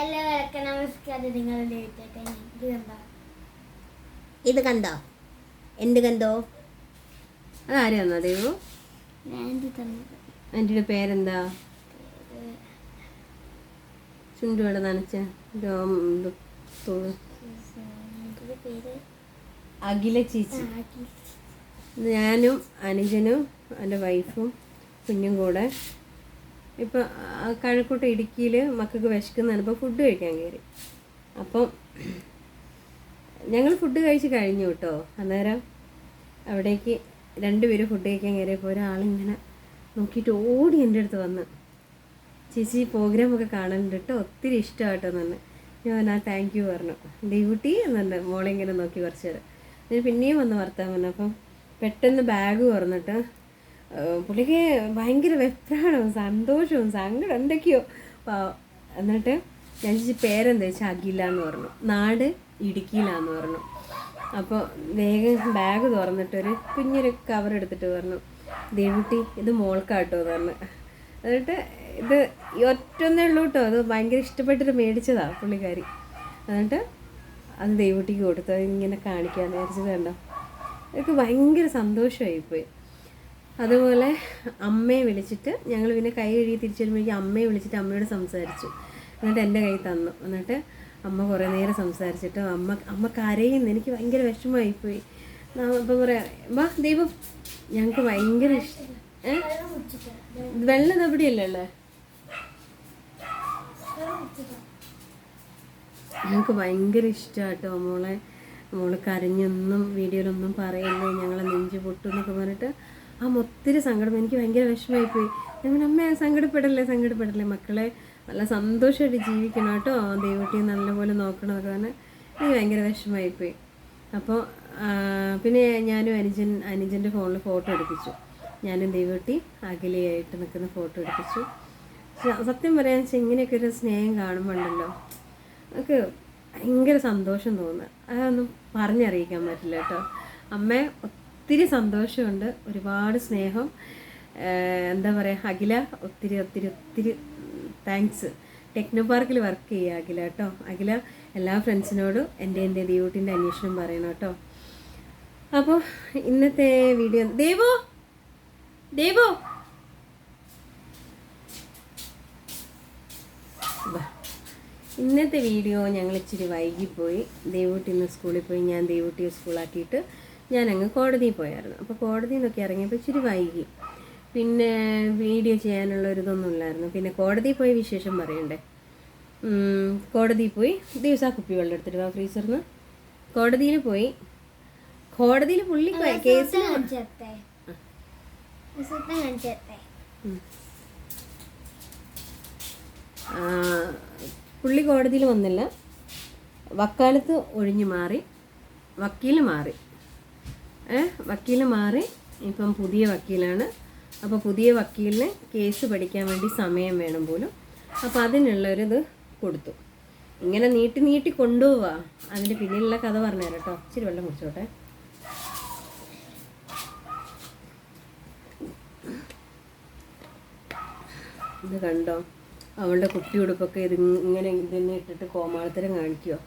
എല്ലാവർക്കും നമസ്കാരം നിങ്ങളുടെ വീട്ടിലേക്ക് ഇത് കണ്ടോ? എന്ത് കണ്ടോ? ദേവു ഞാൻ ഇത് തന്നത്. ആന്റിയുടെ പേരെന്താ? ചുണ്ടുവിടെ നനച്ച അഖില ചേച്ചി. ഞാനും അനുജനും എന്റെ വൈഫും കുഞ്ഞും കൂടെ ഇപ്പം കഴക്കൂട്ട ഇടുക്കിയിൽ മക്കൾക്ക് വിശക്കുന്നതാണ്. ഇപ്പോൾ ഫുഡ് കഴിക്കാൻ കയറി അപ്പം ഞങ്ങൾ ഫുഡ് കഴിച്ച് കഴിഞ്ഞു കേട്ടോ. അന്നേരം അവിടേക്ക് രണ്ടുപേരും ഫുഡ് കഴിക്കാൻ കയറിയപ്പോൾ ഒരാളിങ്ങനെ നോക്കിയിട്ട് ഓടി എന്റെ അടുത്ത് വന്ന്. ചേച്ചി പ്രോഗ്രാമൊക്കെ കാണാനുണ്ട് കേട്ടോ. ഒത്തിരി ഇഷ്ടമായിട്ടോ എന്ന് ഞാൻ ആ താങ്ക് യു പറഞ്ഞു. ഡ്യൂട്ടി എന്നുണ്ട് മോളിങ്ങനെ നോക്കി കുറച്ച് നേരം. പിന്നെയും വന്ന് വർത്താൻ പറഞ്ഞു. അപ്പം പെട്ടെന്ന് ബാഗ് തുറന്നിട്ട് പുള്ളിക്ക് ഭയങ്കര വെപ്രാണവും സന്തോഷവും സങ്കടം എന്തൊക്കെയോ. എന്നിട്ട് ഞാൻ ചേച്ചി പേരെന്താ വെച്ചാൽ അഖില എന്ന് പറഞ്ഞു. നാട് ഇടുക്കിയിലാന്ന് പറഞ്ഞു. അപ്പോൾ വേഗം ബാഗ് തുറന്നിട്ടൊരു കുഞ്ഞൊരു കവർ എടുത്തിട്ട് പറഞ്ഞു ദേവുട്ടി ഇത് മോൾക്കാട്ടോ പറഞ്ഞു. എന്നിട്ട് ഇത് ഒറ്റൊന്നേ ഉള്ളൂ കേട്ടോ. അത് ഭയങ്കര ഇഷ്ടപ്പെട്ടിട്ട് മേടിച്ചതാണ് പുള്ളിക്കാരി. എന്നിട്ട് അത് ദേവുട്ടിക്ക് കൊടുത്തു. ഇങ്ങനെ കാണിക്കാമെന്ന് വിചാരിച്ചത് കണ്ടോ? എനിക്ക് ഭയങ്കര സന്തോഷമായിപ്പോയി അതുപോലെ അമ്മയെ വിളിച്ചിട്ട് ഞങ്ങൾ പിന്നെ കൈ കഴുകി തിരിച്ചു വരുമ്പോഴേക്കും അമ്മയെ വിളിച്ചിട്ട് അമ്മയോട് സംസാരിച്ചു. എന്നിട്ട് എന്റെ കൈ തന്നു. എന്നിട്ട് അമ്മ കുറേ നേരം സംസാരിച്ചിട്ട് അമ്മ അമ്മ കരയുന്നു. എനിക്ക് ഭയങ്കര വിഷമമായിപ്പോയി. അപ്പം പറയാം വാ ദൈവം ഞങ്ങൾക്ക് ഭയങ്കര ഇഷ്ടം വെള്ളം ഇതെവിടെയല്ലേ ഉള്ളത് ഞങ്ങൾക്ക് ഭയങ്കര ഇഷ്ടമാട്ടോ മോളെ. മോൾ കരഞ്ഞൊന്നും വീഡിയോയിലൊന്നും പറയല്ലേ ഞങ്ങളെ നെഞ്ച് പൊട്ടും എന്നൊക്കെ പറഞ്ഞിട്ട് ആ ഒത്തിരി സങ്കടം. എനിക്ക് ഭയങ്കര വിഷമമായിപ്പോയി. ഞാൻ അമ്മ സങ്കടപ്പെടല്ലേ സങ്കടപ്പെടല്ലേ? മക്കളെ നല്ല സന്തോഷമായിട്ട് ജീവിക്കണം കേട്ടോ. ദൈവട്ടിയെ നല്ലപോലെ നോക്കണം എന്നൊക്കെ പറഞ്ഞാൽ എനിക്ക് ഭയങ്കര വിഷമമായിപ്പോയി. അപ്പോൾ പിന്നെ ഞാനും അനുജൻ അനുജന്റെ ഫോണിൽ ഫോട്ടോ എടുപ്പിച്ചു. ഞാനും ദൈവട്ടി അകലെയായിട്ട് നിൽക്കുന്ന ഫോട്ടോ എടുപ്പിച്ചു. സത്യം പറയാൻ വെച്ചാൽ ഇങ്ങനെയൊക്കെ ഒരു സ്നേഹം കാണുമ്പോണ്ടല്ലോ നമുക്ക് ഭയങ്കര സന്തോഷം തോന്നുന്നു അതൊന്നും പറഞ്ഞറിയിക്കാൻ പറ്റില്ല കേട്ടോ. അമ്മ ഒത്തിരി സന്തോഷമുണ്ട് ഒരുപാട് സ്നേഹം. എന്താ പറയുക അഖില ഒത്തിരി ഒത്തിരി ഒത്തിരി താങ്ക്സ്. ടെക്നോ പാർക്കിൽ വർക്ക് ചെയ്യുക അഖില കേട്ടോ അഖില എല്ലാ ഫ്രണ്ട്സിനോടും എന്റെ എന്റെ ദൈവത്തിന്റെ അന്വേഷണം പറയണം കേട്ടോ അപ്പോൾ ഇന്നത്തെ വീഡിയോ ദേവോ! ദേവോ! ഇന്നത്തെ വീഡിയോ ഞങ്ങൾ ഇച്ചിരി വൈകിപ്പോയി. ദേവൂട്ടി ഇന്ന് സ്കൂളിൽ പോയി ഞാൻ ദേവൂട്ടിയെ സ്കൂളാക്കിയിട്ട് ഞാൻ അങ്ങ് കോടതിയിൽ പോയായിരുന്നു. അപ്പോൾ കോടതിയിൽ നിന്നൊക്കെ ഇറങ്ങിയപ്പോൾ ഇച്ചിരി വൈകി. പിന്നെ വീഡിയോ ചെയ്യാനുള്ള ഒരു ഇതൊന്നും ഇല്ലായിരുന്നു. പിന്നെ കോടതിയിൽ പോയി വിശേഷം പറയണ്ടേ? കോടതിയിൽ പോയി ദിവസം ആ കുപ്പി വെള്ളം എടുത്തിട്ട് വാ നിന്ന് കോടതിയിൽ പോയി. കോടതിയിൽ പുള്ളി കേസിൽ പുള്ളി കോടതിയിൽ വന്നില്ല. വക്കാലത്ത് ഒഴിഞ്ഞു മാറി. വക്കീൽ മാറി. വക്കീൽ മാറി. ഇപ്പം പുതിയ വക്കീലാണ്. അപ്പോൾ പുതിയ വക്കീലിന് കേസ് പഠിക്കാൻ വേണ്ടി സമയം വേണം പോലും. അപ്പോൾ അതിനുള്ളൊരിത് കൊടുത്തു. ഇങ്ങനെ നീട്ടി നീട്ടി കൊണ്ടുപോവാ. അതിന്റെ പിന്നിലുള്ള കഥ പറഞ്ഞുതരാം കേട്ടോ ഇച്ചിരി വെള്ളം കുടിച്ചോട്ടെ. ഇത് കണ്ടോ? അവളുടെ കുട്ടി ഉടുപ്പൊക്കെ ഇത് ഇങ്ങനെ ഇതിനെ ഇട്ടിട്ട് കോമാളത്തരം കാണിക്കുമോ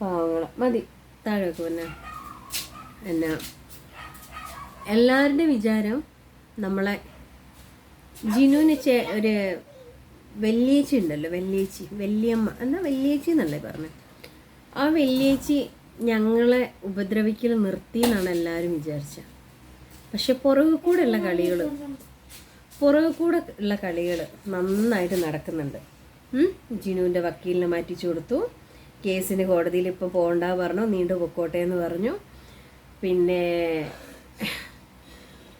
പാവങ്ങളെ. മതി. താഴെ വെക്കുമെന്നാ എന്നാ? എല്ലാവരുടെയും വിചാരം നമ്മളെ ജിനുവിന് ചേ ഒരു വെല്ലിയേച്ചി ഉണ്ടല്ലോ വെല്ലിയേച്ചി വല്യമ്മ എന്നാ വെല്ലിയേച്ചി എന്നല്ലേ പറഞ്ഞത് ആ വെല്ലിയേച്ചി ഞങ്ങളെ ഉപദ്രവിക്കൽ നിർത്തി എന്നാണ് എല്ലാവരും വിചാരിച്ചത് പക്ഷെ പുറകു കൂടെ ഉള്ള കളികൾ പുറകു കൂടെ ഉള്ള കളികൾ നന്നായിട്ട് നടക്കുന്നുണ്ട്? ജിനുവിന്റെ വക്കീലിനെ മാറ്റിച്ചു കൊടുത്തു. കേസിന് കോടതിയിൽ ഇപ്പോൾ പോകണ്ട പറഞ്ഞു നീണ്ടു പൊക്കോട്ടെ എന്ന് പറഞ്ഞു. പിന്നെ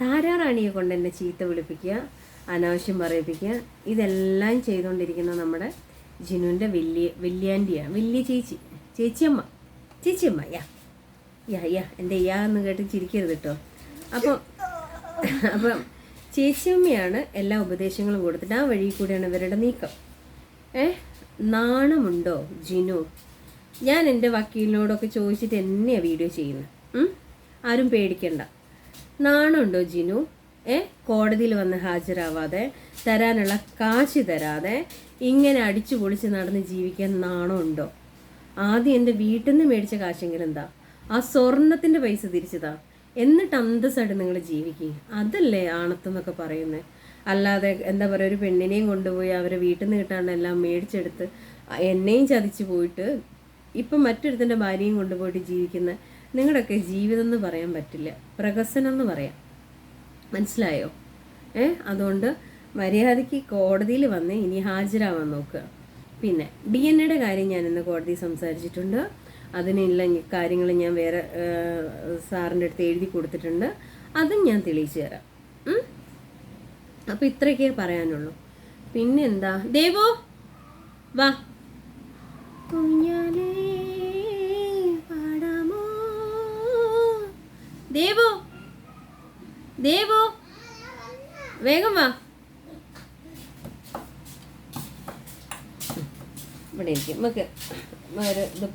താരാറാണിയെ കൊണ്ട് എന്നെ ചീത്ത വിളിപ്പിക്കുക അനാവശ്യം പറയിപ്പിക്കുക. ഇതെല്ലാം ചെയ്തുകൊണ്ടിരിക്കുന്ന നമ്മുടെ ജിനുവിന്റെ വലിയ വലിയാന്റിയാണ്. വലിയ ചേച്ചി. ചേച്ചിയമ്മ. ചേച്ചിയമ്മ. യാ. യാ യാ. എന്റെ യാ എന്ന് കേട്ട് ചിരിക്കരുത് കേട്ടോ. അപ്പം അപ്പം ചേച്ചിയമ്മയാണ് എല്ലാ ഉപദേശങ്ങളും കൊടുത്തിട്ട് ആ വഴി കൂടിയാണ് ഇവരുടെ നീക്കം. ഏ? നാണമുണ്ടോ ജിനു? ഞാൻ എന്റെ വക്കീലിനോടൊക്കെ ചോദിച്ചിട്ട് എന്നെയാണ് വീഡിയോ ചെയ്യുന്നത്? ആരും പേടിക്കണ്ട. നാണമുണ്ടോ ജിനു? ഏ? കോടതിയിൽ വന്ന് ഹാജരാവാതെ തരാനുള്ള കാശ് തരാതെ ഇങ്ങനെ അടിച്ചു പൊളിച്ച് നടന്ന് ജീവിക്കാൻ നാണമുണ്ടോ ആദ്യം എന്റെ വീട്ടിൽ നിന്ന് മേടിച്ച കാശെങ്കിലും എന്താ ആ സ്വർണത്തിന്റെ പൈസ തിരിച്ചതാ. എന്നിട്ട് അന്തസ്സായിട്ട് നിങ്ങൾ ജീവിക്കുക അതല്ലേ ആണത്വം എന്നൊക്കെ പറയുന്നത് അല്ലാതെ എന്താ പറയുക ഒരു പെണ്ണിനെയും കൊണ്ടുപോയി അവരെ വീട്ടിൽ നിന്ന് കിട്ടാണ്ട് എല്ലാം മേടിച്ചെടുത്ത് എന്നെയും ചതിച്ചു പോയിട്ട് ഇപ്പം മറ്റൊരുത്തന്റെ ഭാര്യയും കൊണ്ടുപോയിട്ട് ജീവിക്കുന്ന നിങ്ങളുടെയൊക്കെ ജീവിതം എന്ന് പറയാൻ പറ്റില്ല. പ്രഹസനം എന്ന് പറയാം. മനസ്സിലായോ? ഏ? അതുകൊണ്ട് മര്യാദയ്ക്ക് കോടതിയിൽ വന്ന് ഇനി ഹാജരാവാൻ നോക്കുക. പിന്നെ ഡി എൻ എയുടെ കാര്യം ഞാൻ ഇന്ന് കോടതി സംസാരിച്ചിട്ടുണ്ട്. അതിനുള്ള കാര്യങ്ങൾ ഞാൻ വേറെ സാറിന്റെ അടുത്ത് എഴുതി കൊടുത്തിട്ടുണ്ട്. അതും ഞാൻ തെളിയിച്ചു തരാം. അപ്പം ഇത്രയൊക്കെ പറയാനുള്ളൂ. പിന്നെന്താ? ദേവോ വാ. ദേവോ വേഗം വാ. ഇവിടെ ഇരിക്കും. നമുക്ക് ഒരു ഇത്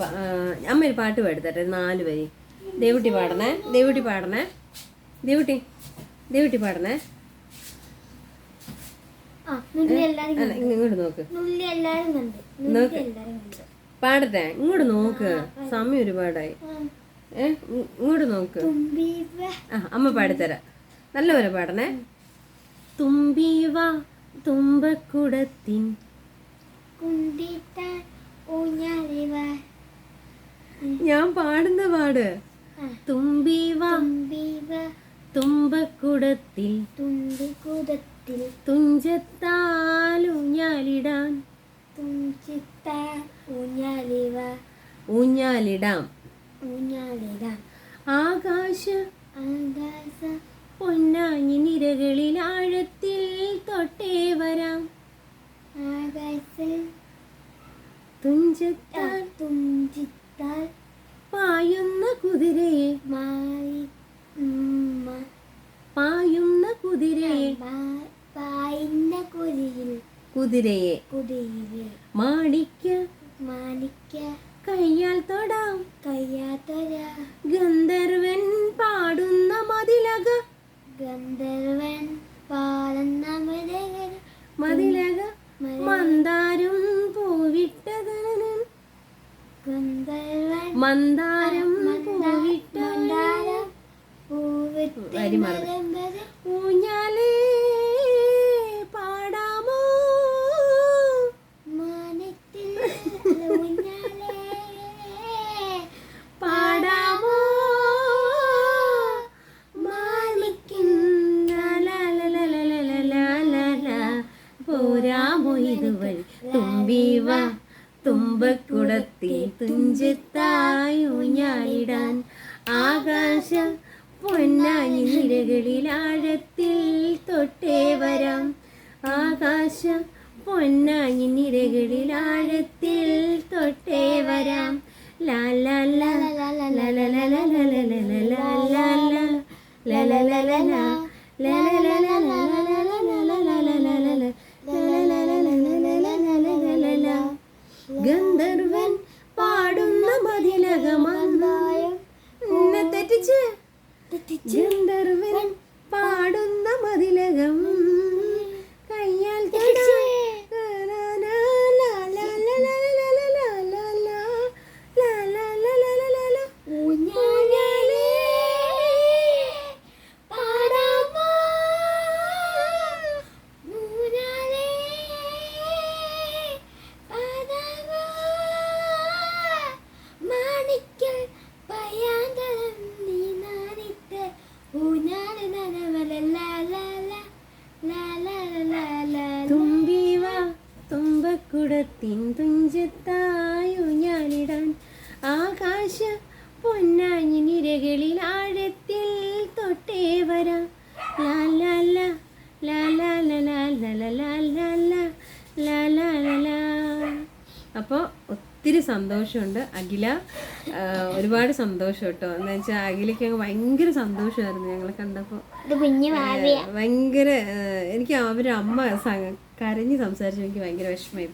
അമ്മ ഒരു പാട്ട് പാടുത്തട്ടെ നാല് വരി. ദേവുട്ടി പാടണേ ദേവുട്ടി പാടണേ ദേവുട്ടി ദേവുട്ടി പാടണേ. ഇങ്ങോട്ട് നോക്ക്. പാടട്ടെ ഇങ്ങോട്ട് നോക്ക്. സമയം ഒരുപാടായി. ഏ ഇങ്ങോട്ട് നോക്ക്. ആ അമ്മ പാടിത്തരാം. നല്ലപോലെ പാടണേ തുമ്പി വാ തുമ്പക്കുടത്തിൻ ഞാൻ പാടുന്ന പാട്. തുമ്പി വാ തുമ്പക്കുടത്തിൽ. തുമ്പക്കുടത്തിൽ. തുഞ്ചത്താൽ ഊഞ്ഞാലിടാൻ തുഞ്ചത്താൽ ഊഞ്ഞാലിവ. ഊഞ്ഞാലിടാം. ഊഞ്ഞാലിടാം. ആകാശ ആകാശ പൊന്നാഞ്ഞി നിരകളിൽ ആഴത്തിൽ തൊട്ടേ വരാം. ആകാശത്തിൽ തുഞ്ചത്താൽ തുഞ്ചിത്താൽ പായുന്ന കുതിരയെ പായുന്ന കുതിരയെ പാ- പായുന്ന കുതിരയിൽ കുതിരയെ. കുതിരയെ മാണിക്ക. മാണിക്ക. കയ്യാൽ തൊടാം. കയ്യാത്തൊര ഗന്ധർവൻ പാടുന്ന மந்தா പൊന്നായി നിരകളിലാഴത്തിൽ തൊട്ടേ വരാം ഗന്ധർവൻ പാടുന്ന മതിലകമായ തെറ്റിച്ച് ഗന്ധർവൻ പാടുന്ന ഒത്തിരി സന്തോഷമുണ്ട്. അഖില ഒരുപാട് സന്തോഷം കേട്ടോ. എന്ന് വെച്ചാൽ അഖിലയ്ക്ക് അങ്ങ് ഭയങ്കര സന്തോഷമായിരുന്നു ഞങ്ങളെ കണ്ടപ്പോൾ ഭയങ്കര എനിക്ക് അവരുടെ അമ്മ കരഞ്ഞ് സംസാരിച്ചു എനിക്ക് ഭയങ്കര വിഷമമായി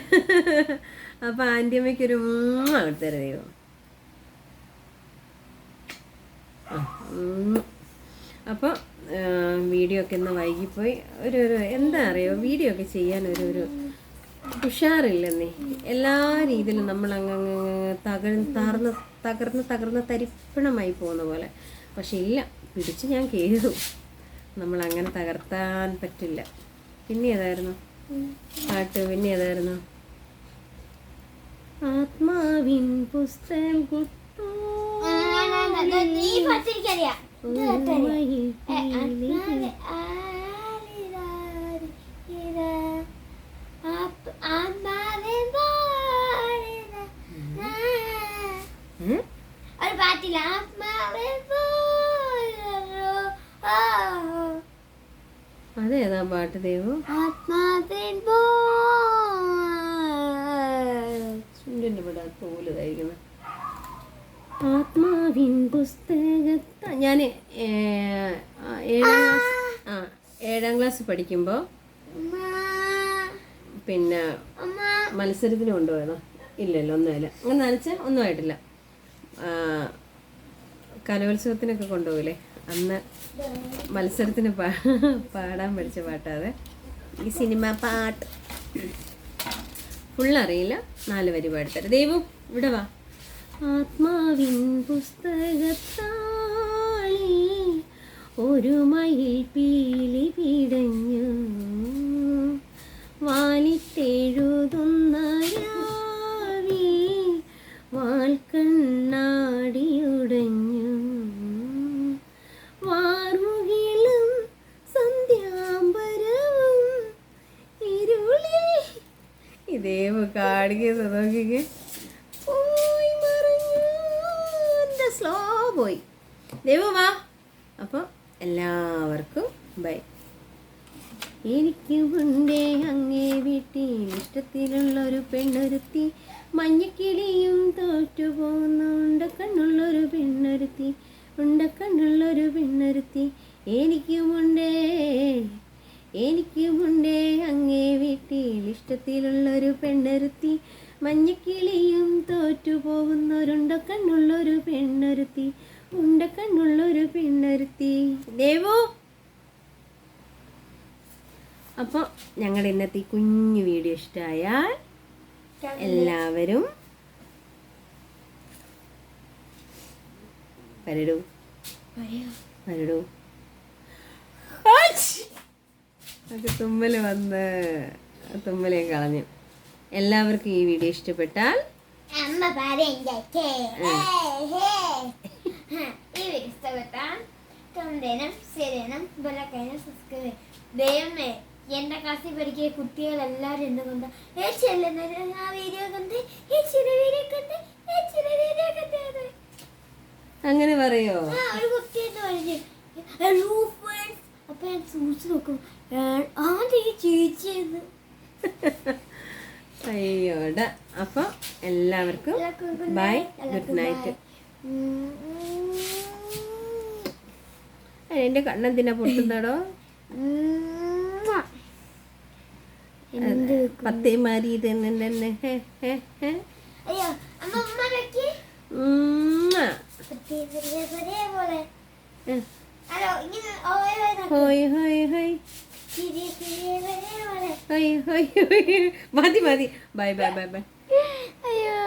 അപ്പൊ ആന്റി അമ്മയ്ക്ക് ഒരു ഉം. അപ്പൊ വീഡിയോ ഒക്കെ ഇന്ന് വൈകിപ്പോയി. ഒരു ഒരു എന്താ അറിയോ? വീഡിയോ ഒക്കെ ചെയ്യാൻ ഒരു ഒരു ഉഷാറില്ലെന്നേ എല്ലാ രീതിയിലും നമ്മൾ അങ്ങ് തകർ തകർന്ന് തകർന്ന് തകർന്ന് തരിപ്പണമായി പോകുന്ന പോലെ പക്ഷെ ഇല്ല പിടിച്ച് ഞാൻ കയറും നമ്മൾ അങ്ങനെ തകർത്താൻ പറ്റില്ല പിന്നെ ഏതായിരുന്നു പാട്ട് പിന്നെ ഏതായിരുന്നു ആത്മാവിൻ പുസ്തകം കുത്തോ പാട്ടില്ല ആത്മാവേ അതേതാ പാട്ട് ദൈവം? ആത്മാവിൻ ചുണ്ടിന്റെ ഇവിടെ തോൽ തയ്ക്കുന്നത് ആത്മാവിൻ പുസ്തകത്ത ഞാൻ ഏഴാം ക്ലാസ് ആ ഏഴാം ക്ലാസ് പഠിക്കുമ്പോൾ പിന്നെ മത്സരത്തിന് കൊണ്ടുപോയതോ. ഇല്ലല്ലോ ഒന്നുമില്ല. അങ്ങനെ നനച്ച ഒന്നും ആയിട്ടില്ല. കലോത്സവത്തിനൊക്കെ കൊണ്ടുപോകില്ലേ അന്ന് മത്സരത്തിന് പാ പാടാൻ പഠിച്ച പാട്ടാതെ ഈ സിനിമ പാട്ട്. ഫുള്ളറിയില്ല നാല് വരി പാടിത്തരാം. ദൈവം ഇവിടെ വാ. ആത്മാവിൻ പുസ്തകത്താളി ഒരു മയിൽ പീലി പിടഞ്ഞു. വാലിട്ടെഴുതുന്ന രാവി വാൽക്കണ്ണാടിയുടഞ്ഞു. കാടിക്കുക നോക്കിക്കേ പോയി മറഞ്ഞു. എന്റെ സ്ലോ പോയി. ദേവു അപ്പോൾ എല്ലാവർക്കും ബൈ എനിക്ക് ഉണ്ടേ അങ്ങേ വീട്ടിൽ. ഇഷ്ടത്തിലുള്ളൊരു പെണ്ണൊരുത്തി. മഞ്ഞക്കിളിയും തോറ്റു പോകുന്നുണ്ട കണ്ണുള്ളൊരു പെണ്ണൊരുത്തി. ഉണ്ടക്കണ്ണുള്ളൊരു പെണ്ണൊരുത്തി. എനിക്കുമുണ്ടേ എനിക്കുമുണ്ടേ അങ്ങേ വീട്ടിൽ ഇഷ്ടത്തിലുള്ളൊരു പെണ്ണൊരുത്തി മഞ്ഞക്കിളിയും തോറ്റു പോകുന്നൊരുണ്ട കണ്ണുള്ളൊരു പെണ്ണൊരുത്തി ഉണ്ടക്കണ്ണുള്ളൊരു പെണ്ണൊരുത്തി. ദേവു! അപ്പോൾ ഞങ്ങളുടെ ഇന്നത്തെ ഈ കുഞ്ഞു വീഡിയോ ഇഷ്ടമായാൽ എല്ലാവരും വരടൂ വരടൂ അത് തുമ്മൽ വന്ന് തുമ്മലെ കളഞ്ഞു. എല്ലാവർക്കും ഈ വീഡിയോ ഇഷ്ടപ്പെട്ടാൽ അമ്മ പറയണ്ടേ ഈ വീഡിയോ ഇഷ്ടപ്പെട്ടാൽ ശരിയനും ബലക്കൈനും സബ്സ്ക്രൈബ് ദൈവമേ ക്ലാസ്സിൽ പഠിക്കിയ കുട്ടികളെല്ലാവരും എല്ലാരും ഏച്ചിയല്ലേ ആ വീഡിയോ കണ്ട്? വീഡിയോ കണ്ട്? വീഡിയോ അങ്ങനെ പറയോ? ആ ഒരു കുട്ടി എന്ന് പറഞ്ഞു ഹലോ ഫ്രണ്ട്സ് അപ്പൊ ഞാൻ സൂക്ഷിച്ചു നോക്കും അയ്യോട. അപ്പോൾ എല്ലാവർക്കും ബൈ. Good night. എന്റെ കണ്ണെന്തിനാ പൊട്ടുന്നടോ? പത്തേ മാരി തന്നെ ഹേ ഹേ ഹോയ് ഹോയ് ഹോയ്. മതി മതി ബൈ ബൈ ബൈ ബൈ അയ്യോ